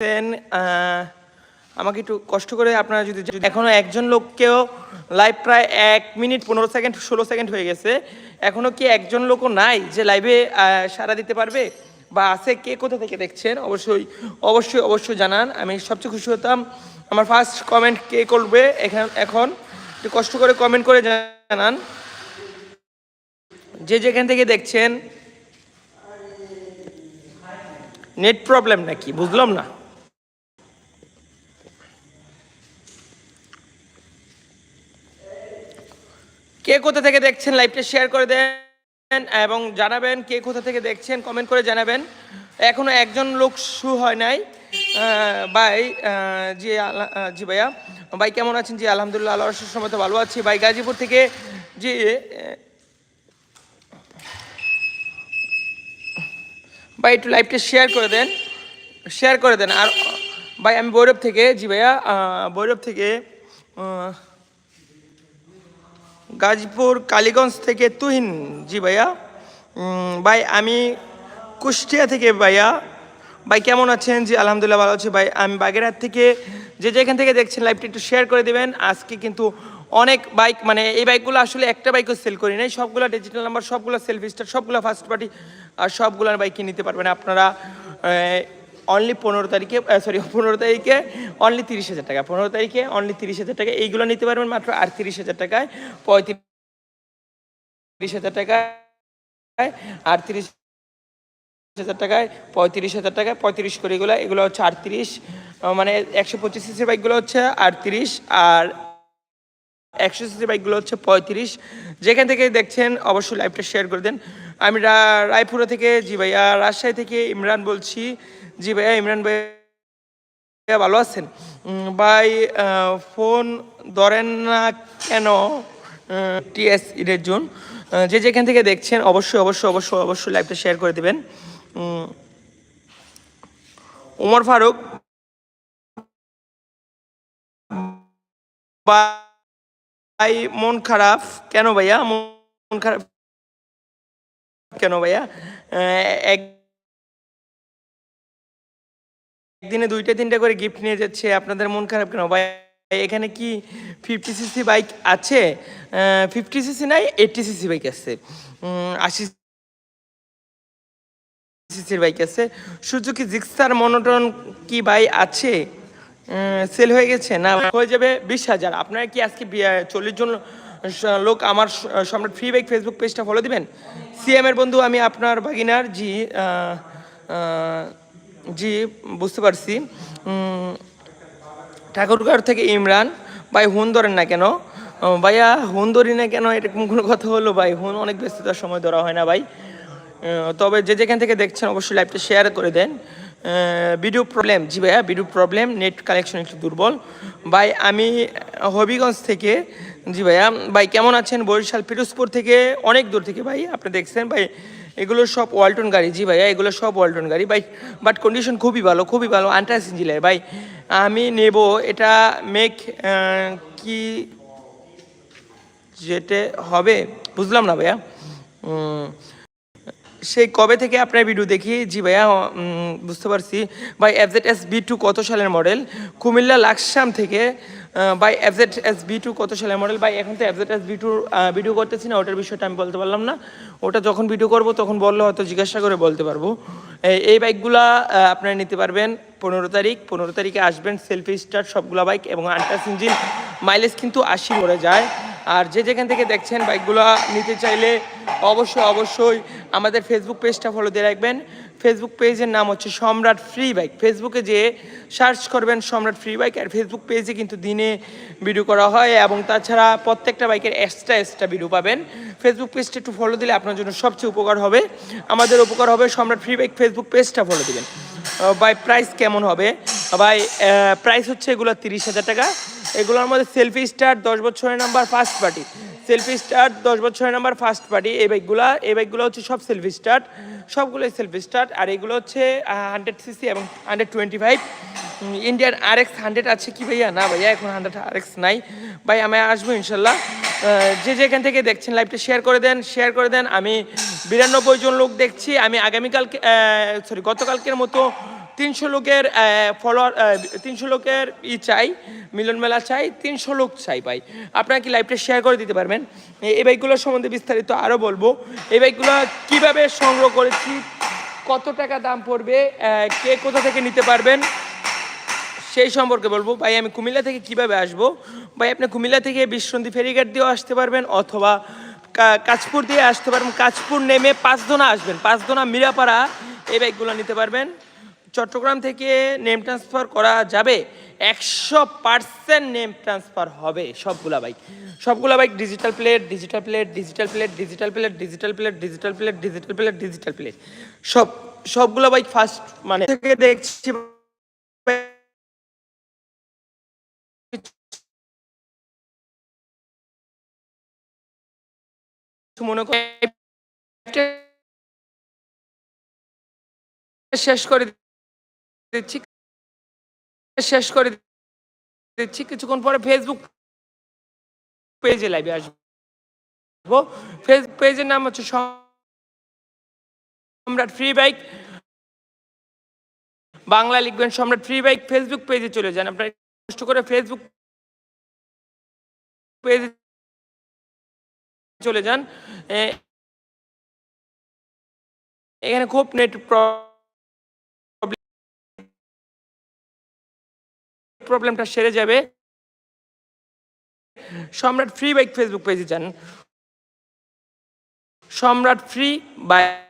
আহ, আমাকে একটু কষ্ট করে আপনারা যদি যদি- এখনও একজন লোককেও লাইভ প্রায় এক মিনিট পনেরো সেকেন্ড ষোলো সেকেন্ড হয়ে গেছে। এখনও কি একজন লোকও নাই যে লাইভে সাড়া দিতে পারবে? বা আছে কে কোথা থেকে দেখছেন? অবশ্যই অবশ্যই অবশ্যই জানান। আমি সবচেয়ে খুশি হতাম। আমার ফার্স্ট কমেন্ট কে করবে এখন এখন? একটু কষ্ট করে কমেন্ট করে জানান। যে যেখান থেকে দেখছেন নেট প্রবলেম নাকি? বুঝলাম না। কে কোথা থেকে দেখছেন লাইভটা শেয়ার করে দেন এবং জানাবেন কে কোথা থেকে দেখছেন কমেন্ট করে জানাবেন। এখনও একজন লোক শু হয় নাই। ভাই জি জি ভাইয়া। ভাই, কেমন আছেন? জি, আলহামদুলিল্লাহ আল্লাহ সময় তো ভালো আছি। ভাই, গাজীপুর থেকে, জি ভাই, একটু লাইভটা শেয়ার করে দেন। শেয়ার করে দেন। আর, ভাই, আমি বৈরব থেকে, জি ভাইয়া বৈরব থেকে গাজীপুর, কালীগঞ্জ থেকে তুহিন জি ভাইয়া। ভাই, আমি কুষ্টিয়া থেকে ভাইয়া। ভাই, কেমন আছেন? জি, আলহামদুলিল্লাহ ভালো আছি। ভাই, আমি বাগেরহাট থেকে যে যেখান থেকে দেখছেন লাইভটা একটু শেয়ার করে দেবেন। আজকে কিন্তু অনেক বাইক মানে এই বাইকগুলো আসলে একটা বাইকও সেল করি নাই। সবগুলো ডিজিটাল নাম্বার সবগুলো সেলফি স্টার সবগুলো ফার্স্ট পার্টি আর সবগুলোর বাইকই নিতে পারবেন। আপনারা অনলি পনেরো তারিখে সরি পনেরো তারিখে অনলি তিরিশ হাজার টাকা। পনেরো তারিখে অনলি তিরিশ হাজার টাকা। এইগুলো নিতে পারবেন মাত্র আর তিরিশ হাজার টাকায়, পঁয়ত্রিশ তিরিশ হাজার টাকায় আর তিরিশ হাজার টাকায়, পঁয়ত্রিশ হাজার টাকায়, পঁয়ত্রিশ করে এগুলো এগুলো হচ্ছে আটত্রিশ মানে একশো পঁচিশ সিসির বাইকগুলো হচ্ছে আটত্রিশ আর একশো সিসি বাইকগুলো হচ্ছে পঁয়ত্রিশ। যেখান থেকে দেখছেন, অবশ্যই লাইভটা শেয়ার করে দেন। আমি রায়পুরা থেকে জি ভাইয়া, রাজশাহী থেকে ইমরান বলছি। জি ভাইয়া, ইমরান ভাইয়া ভালো আছেন? ভাই ফোন ধরেন না কেন? টিএস ইডের জন্য যে যেখান থেকে দেখছেন, অবশ্যই অবশ্যই অবশ্যই অবশ্যই লাইভটা শেয়ার করে দেবেন। ওমর ফারুক ভাই, মন খারাপ। কেন ভাইয়া? মন খারাপ। কেন ভাইয়া? এক একদিনে দুইটা, তিনটা করে গিফট নিয়ে যাচ্ছে, আপনাদের মন খারাপ কেন? ভাই, এখানে কি ফিফটি সিসি বাইক আছে? ফিফটি সিসি নাই এইটটি সিসি বাইক আছে। আশি সিসির বাইক আছে। সুজুকি জিক্সার মনোটন কি ভাই আছে? সেল হয়ে গেছে? না, হয়ে যাবে বিশ হাজার। আপনারা কি আজকে চল্লিশ জন লোক আমার সম্রাট ফ্রি বাইক ফেসবুক পেজটা ফলো দিবেন সিএম এর বন্ধু আমি আপনার বাগিনার জি জি, বুঝতে পারছি। ঠাকুরগাঁও থেকে ইমরান, ভাই হুন ধরেন না কেন? ভাইয়া হুন ধরি না কেন? এরকম কোনো কথা হলো? ভাই হুন অনেক ব্যস্ততার সময় ধরা হয় না ভাই। তবে যে যেখান থেকে দেখছেন অবশ্যই লাইভটা শেয়ার করে দেন। ভিডিও প্রবলেম জি ভাইয়া ভিডিও প্রবলেম নেট কানেকশন একটু দুর্বল। ভাই, আমি হবিগঞ্জ থেকে, জি ভাইয়া, ভাই, কেমন আছেন? বরিশাল, পিরোজপুর থেকে অনেক দূর থেকে, ভাই, আপনি দেখছেন, ভাই, এগুলো সব ওয়ালটন গাড়ি, জি ভাইয়া, এগুলো সব ওয়ালটন গাড়ি, ভাই বাট কন্ডিশন খুবই ভালো খুবই ভালো আন্টাস ইঞ্জিনের ভাই, আমি নেব এটা মেক কি যেতে হবে? বুঝলাম না ভাইয়া। সেই কবে থেকে আপনার ভিডিও দেখি? জি ভাইয়া বুঝতে পারছি। ভাই এফজেড এস বি টু কত সালের মডেল কুমিল্লা লাকসাম থেকে ভাই এফজেড এস বি টু কত সালের মডেল ভাই, এখন তো এফজেড এস বি টুর ভিডিও করতেছি না, ওটার বিষয়টা আমি বলতে পারলাম না। ওটা যখন ভিডিও করব, তখন বললে হয়তো জিজ্ঞাসা করে বলতে পারব। এই- বাইকগুলা আপনারা নিতে পারবেন পনেরো তারিখ। পনেরো তারিখে আসবেন সেলফি স্টার্ট সবগুলা বাইক এবং আন্টাস ইঞ্জিন মাইলেজ কিন্তু আশি করে যায়। আর যে যেখান থেকে দেখছেন বাইকগুলো নিতে চাইলে অবশ্যই অবশ্যই আমাদের ফেসবুক পেজটা ফলো দিয়ে রাখবেন। ফেসবুক পেজের নাম হচ্ছে সম্রাট ফ্রি বাইক ফেসবুকে যে সার্চ করবেন সম্রাট ফ্রি বাইক আর ফেসবুক পেজে কিন্তু দিনে ভিডিও করা হয় এবং তাছাড়া প্রত্যেকটা বাইকের এক্সট্রা এক্সট্রা ভিডিও পাবেন। ফেসবুক পেজটা একটু ফলো দিলে আপনার জন্য সবচেয়ে উপকার হবে। আমাদের উপকার হবে সম্রাট ফ্রি বাইক ফেসবুক পেজটা ফলো দিবেন। বাই প্রাইস কেমন হবে? বাই প্রাইস হচ্ছে এগুলো তিরিশ হাজার টাকা। এগুলোর মধ্যে সেলফি স্টার দশ বছরের number first party self start দশ বছরের নাম্বার ফার্স্ট পার্টি এই বাইকগুলো এই বাইকগুলো হচ্ছে সব সেলফি স্টার্ট সবগুলোই সেলফি স্টার্ট আর এগুলো হচ্ছে হান্ড্রেড সিসি এবং hundred twenty five Indian R X hundred আছে কি ভাইয়া? না ভাইয়া, এখন হান্ড্রেড আর এক্স নাই। ভাই, আমি আসব ইনশাল্লাহ। যে যেখান থেকে দেখছেন লাইভটা শেয়ার করে দেন শেয়ার করে দেন। আমি বিরানব্বই জন লোক দেখছি। আমি আগামীকালকে সরি গতকালকের মতো তিনশো লোকের ফলোয়ার তিনশো লোকের ই চাই, মিলন মেলা চাই, তিনশো লোক চাই ভাই। আপনারা কি লাইভটা শেয়ার করে দিতে পারবেন? এই বাইকগুলোর সম্বন্ধে বিস্তারিত আরও বলব। এই বাইকগুলো কীভাবে সংগ্রহ করেছি, কত টাকা দাম পড়বে কে কোথা থেকে নিতে পারবেন, সেই সম্পর্কে বলব। ভাই, আমি কুমিল্লা থেকে কীভাবে আসব? ভাই, আপনি কুমিল্লা থেকে বিশ্বন্দি ফেরিঘাট দিয়েও আসতে পারবেন, অথবা কা- কাঁচপুর দিয়ে আসতে পারবেন। কাঁচপুর নেমে পাঁচদোনা আসবেন, পাঁচদোনা মিরাপাড়া এই বাইকগুলো নিতে পারবেন। চট্টগ্রাম থেকে নেম ট্রান্সফার করা যাবে। একশো পার্সেন্ট নেম ট্রান্সফার হবে সবগুলা বাইক সবগুলা bike digital plate digital plate digital plate digital plate digital plate digital plate digital plate digital plate সব সবগুলো বাইক ফার্স্ট মানে থেকে দেখছি মনে করে শেষ করে দিচ্ছি। শেষ করে দিচ্ছি। কিছুক্ষণ পরে ফেসবুক পেজে লাইভে আসব। ফেসবুক পেজের নাম হচ্ছে সম্রাট ফ্রি বাইক বাংলা লিখবেন সম্রাট ফ্রি বাইক ফেসবুক পেজে চলে যান। আপনার কষ্ট করে ফেসবুক পেজে চলে যান। এখানে খুব নেট প্রবলেমটা সেরে যাবে। সম্রাট ফ্রি বাইক ফেসবুক পেজে যান। সম্রাট ফ্রি বাইক